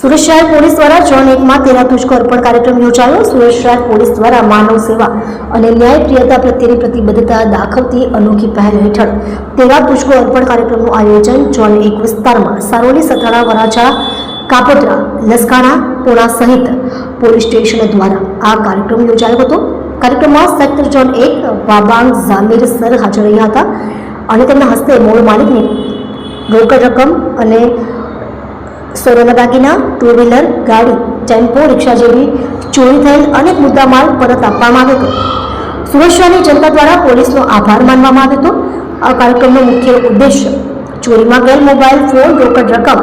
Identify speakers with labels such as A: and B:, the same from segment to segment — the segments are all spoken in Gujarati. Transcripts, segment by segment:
A: સુરત શહેર પોલીસ દ્વારા જોન એકમાં તેના તુષ્કો અર્પણ કાર્યક્રમ યોજાયો. સુરત શહેર પોલીસ દ્વારા માનવ સેવા અને ન્યાયપ્રિયતા પ્રત્યેની પ્રતિબદ્ધતા દાખવતી અનોખી પહેલ હેઠળ તેરા તુષ્કો અર્પણ કાર્યક્રમનું આયોજન ઝોન એક વિસ્તારમાં સારોલી સથાણા, વરાછા, કાપોદ્રા, લસકાણા, પોણા સહિત પોલીસ સ્ટેશન દ્વારા આ કાર્યક્રમ યોજાયો હતો. કાર્યક્રમમાં સેક્ટર ઝોન એક વાબાંગ ઝામીર સર હાજર રહ્યા હતા અને તેમના હસ્તે મૂળ માલિકની રોકડ રકમ અને સોનાના દાગીના ટુ વ્હીલર ગાડી, ટેમ્પો, રિક્ષા જેવી ચોરી થયેલ અનેક મુદ્દામાલ પરત આપવામાં આવ્યો હતો. સુરક્ષાની જનતા દ્વારા પોલીસનો આભાર માનવામાં આવ્યો હતો. આ કાર્યક્રમનો મુખ્ય ઉદ્દેશ્ય ચોરીમાં ગયેલ મોબાઈલ, ફોન, રોકડ રકમ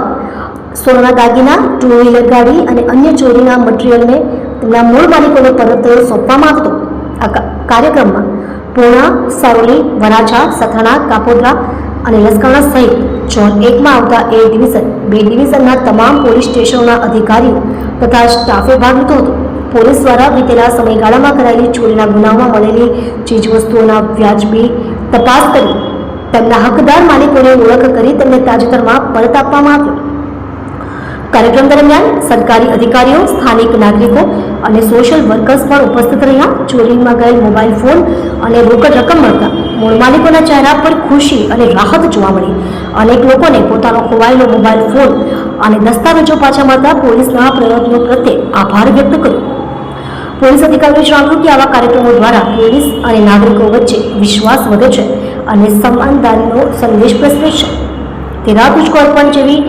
A: સોનાના દાગીના ટુ વ્હીલર ગાડી અને અન્ય ચોરીના મટીરિયલને તેમના મૂળ માલિકોને પરત સોંપવામાં આવતો. આ કાર્યક્રમમાં પૂર્ણા, સારોલી, વરાછા, સથાણા, કાપોદ્રા અને લસકાણા સહિત ઝોન એકમાં આવતા એ ડિવિઝન, બે ડિવિઝનના તમામ પોલીસ સ્ટેશનોના અધિકારીઓ તથા સ્ટાફે ભાગ લીધો હતો. પોલીસ દ્વારા વીતેલા સમયગાળામાં કરાયેલી ચોરીના ગુનામાં મળેલી ચીજવસ્તુઓના વ્યાજબી તપાસ કરી તેમના હકદાર માલિકોની ઓળખ કરી તેમને તાજેતરમાં પરત આપવામાં આવ્યો. કાર્યક્રમ દરમિયાન સરકારી અધિકારીઓ, સ્થાનિક નાગરિકો અને સોશિયલ વર્કર્સ પણ ઉપસ્થિત રહ્યા. ચોરીમાં ગયેલ મોબાઈલ ફોન અને રોકડ રકમ મળતા મૂળ માલિકોના ચહેરા પર ખુશી અને રાહત જોવા મળી. અનેક લોકોને પોતાનો ખોવાયેલો મોબાઈલ ફોન અને દસ્તાવેજો પાછા મળતા પોલીસના પ્રયત્નો પ્રત્યે આભાર વ્યક્ત કર્યો. પોલીસ અધિકારીઓ જણાવ્યું કે આવા કાર્યક્રમો દ્વારા પોલીસ અને નાગરિકો વચ્ચે વિશ્વાસ વધે છે અને સમાનદારીનો સંદેશ પ્રસરે છે. તેરા તુષ્કો પણ જેવી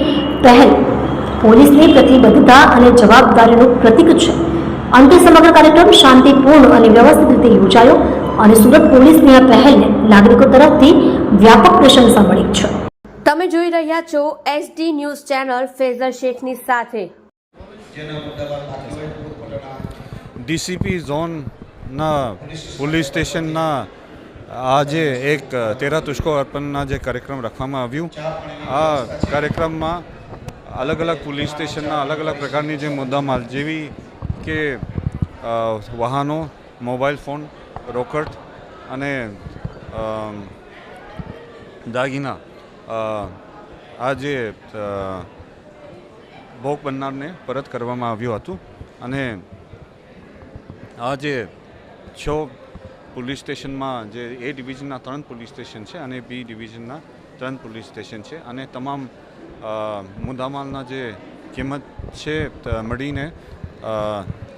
A: પહેલ પોલીસની પ્રતિબદ્ધતા અને જવાબદારીનું પ્રતીક છે. અંતે સમગ્ર કાર્યક્રમ શાંતિપૂર્ણ અને વ્યવસ્થિત રીતે યોજાયો અને સુરત પોલીસની આ પહેલને નાગરિકો તરફથી વ્યાપક પ્રશંસા મળી છે.
B: તમે જોઈ રહ્યા છો એસડી ન્યૂઝ ચેનલ ફેઝર શેખની સાથે.
C: ડીસીપી ઝોનના પોલીસ સ્ટેશનના આજે એક તેરા તુષ્કો અર્પણના જે કાર્યક્રમ રાખવામાં આવ્યું આ કાર્યક્રમમાં અલગ અલગ પોલીસ સ્ટેશનના અલગ અલગ પ્રકારની જે મુદ્દામાલ, જેવી કે વાહનો, મોબાઈલ ફોન, રોકડ અને દાગીના આ જે ભોગ બનનારને પરત કરવામાં આવ્યું હતું અને આ જે છ પોલીસ સ્ટેશનમાં જે એ ડિવિઝનના ત્રણ પોલીસ સ્ટેશન છે અને બી ડિવિઝનના ત્રણ પોલીસ સ્ટેશન છે અને તમામ મુદ્દામાલના જે કિંમત છે મળીને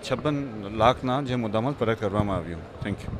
C: છપ્પન લાખના જે મુદ્દામાલ પરત કરવામાં આવ્યું. Thank you